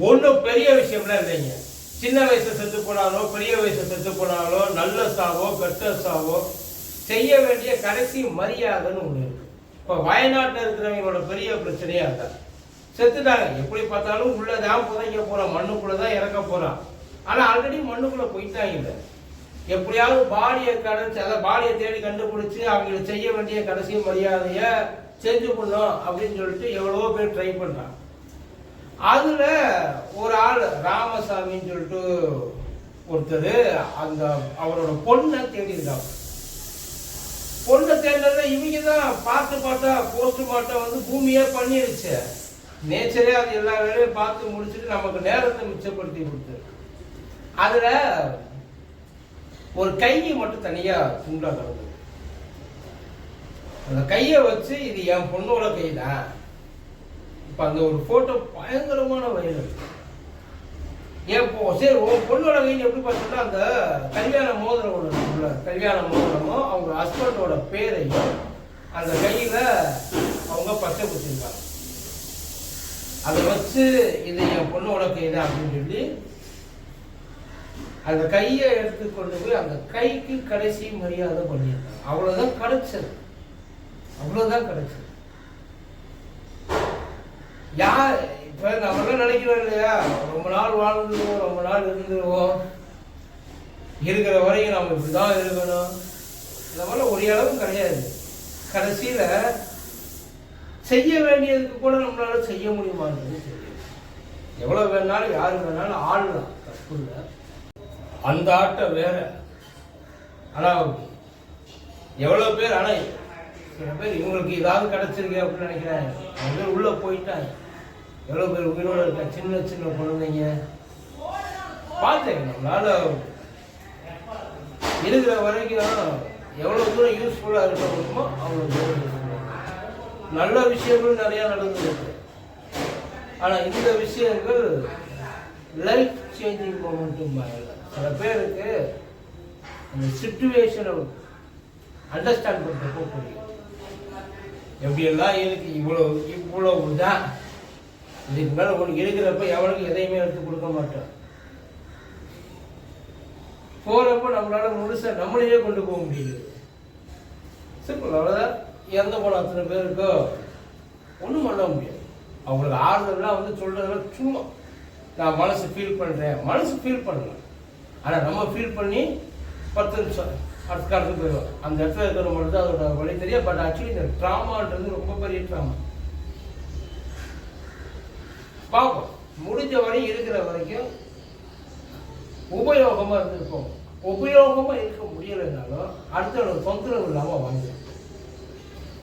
ஒன்றும் பெரிய விஷயம்லாம் இல்லைங்க. சின்ன வயசு செத்து போனாலோ பெரிய வயசு செத்து போனாலோ நல்ல சாவோ கெட்ட சாவோ செய்ய வேண்டிய கடைசி மரியாதைன்னு ஒன்று இருக்கு. இப்போ வயநாட்டில் இருக்கிறவங்களோட பெரிய பிரச்சனையாக அதான் செத்துட்டாங்க. எப்படி பார்த்தாலும் உள்ளே தான் புதைக்க போகிறான் மண்ணுக்குள்ளே தான் இறக்க போகிறான் ஆனால் ஆல்ரெடி மண்ணுக்குள்ளே போயிட்டாங்க எப்படியாவது பாடியை கடைச்சி அதை பாடியை தேடி கண்டுபிடிச்சி அவங்களுக்கு செய்ய வேண்டிய கடைசி மரியாதையை செஞ்சு பண்ணோம் அப்படின்னு சொல்லிட்டு எவ்வளவோ பேர் ட்ரை பண்ணுறான் அதில் ராமசாமின்னு சொல்லிட்டு ஒருத்தர் அந்த அவரோட பொண்ணை தேடி பொண்ணை தேடினதுல இவங்க தான் பார்த்து பார்த்தா போஸ்ட்மார்ட்டம் வந்து பூமியே பண்ணிருச்சு. நேச்சரே அது எல்லா வேலையும் பார்த்து முடிச்சுட்டு நமக்கு நேரத்தை மிச்சப்படுத்தி கொடுத்து அதுல ஒரு கையை மட்டும் தனியா துண்டா கிடந்தது அந்த கையை வச்சு இது என் பொண்ணோட கை தான் இப்ப அந்த ஒரு போட்டோ பயங்கரமான வயது ஏன் போ சரி உன் பொண்ணோட கையில் எப்படி பார்த்தோம்னா அந்த கல்யாண மோதிரம் ஒன்று இருக்குல்ல கல்யாண மோதிரமும் அவங்க ஹஸ்பண்டோட பேரையும் அந்த கையில் அவங்க பச்சை குத்திருக்காங்க. அதை வச்சு இது என் பொண்ணோட கை தான் அப்படின்னு சொல்லி அந்த கையை எடுத்து கொண்டு போய் அந்த கைக்கு கடைசி மரியாதை பண்ணியிருக்காங்க. அவ்வளவுதான் கிடைச்சது அவ்வளவுதான் கிடைச்சது யார் இப்போ நம்மளாம் நினைக்கிறோம் இல்லையா? ரொம்ப நாள் வாழ்ந்துருவோம் ரொம்ப நாள் இருந்துருவோம் இருக்கிற வரைக்கும் நம்ம இப்படிதான் இருக்கணும். இந்த மாதிரிலாம் ஒரே அளவும் கிடையாது. கடைசியில் செய்ய வேண்டியதுக்கு கூட நம்மளால செய்ய முடியுமான்றது தெரியல எவ்வளோ வேணாலும் யாரு வேணாலும் ஆடலாம் தப்பு இல்லை அந்த ஆட்டம் வேற. ஆனால் எவ்வளோ பேர் ஆனால் சில பேர் இவங்களுக்கு ஏதாவது கிடச்சிருக்கு அப்படின்னு நினைக்கிறாங்க அவங்க உள்ளே போயிட்டாங்க. எவ்வளோ பேர் உயிரோடு இருக்க? சின்ன சின்ன குழந்தைங்க. பார்த்தேன். நம்மளால இருக்கிற வரைக்கும் எவ்வளோ தூரம் யூஸ்ஃபுல்லாக இருக்க முடியுமோ தூரம் நல்ல விஷயங்களும் நிறையா நடந்துருக்கு. ஆனால் இந்த விஷயங்கள் லைஃப் சேஞ்சிங் மூமெண்ட்டும் சில பேருக்கு அந்த சுச்சுவேஷனை அண்டர்ஸ்டாண்ட் பண்ணுறப்போ புரியும். எப்படியெல்லாம் இருக்கு? இவ்வளோ இவ்வளவு தான் இதுக்கு மேலே உனக்கு இருக்கிறப்ப எவனுக்கு எதையுமே எடுத்து கொடுக்க மாட்டோம் போறப்ப நம்மளால முழுசா நம்மளையே கொண்டு போக முடியுது. சிம்பிள் அவ்வளோதான் இறந்து போன அத்தனை இருக்கோ ஒன்றும் பண்ண முடியாது. அவங்களுக்கு ஆறுதல்லாம் வந்து சொல்றதெல்லாம் சும்மா. நான் மனசு ஃபீல் பண்ணுறேன் மனசு ஃபீல் பண்ணலாம். ஆனால் நம்ம ஃபீல் பண்ணி பத்து நிமிஷம் அடுத்த காலத்துக்கு போயிடுவோம். அந்த இடத்துல இருக்கிற மட்டும் தான் அதோட வழி தெரியும். பட் ஆக்சுவலி இந்த ட்ராமான்றது ரொம்ப பெரிய ட்ராமா பார்ப்போம் முடிஞ்ச வரையும் இருக்கிற வரைக்கும் உபயோகமாக இருந்திருப்போம் உபயோகமாக இருக்க முடியலைனாலும் அடுத்தவங்க தொந்தரவு இல்லாமல் வாங்கிடும்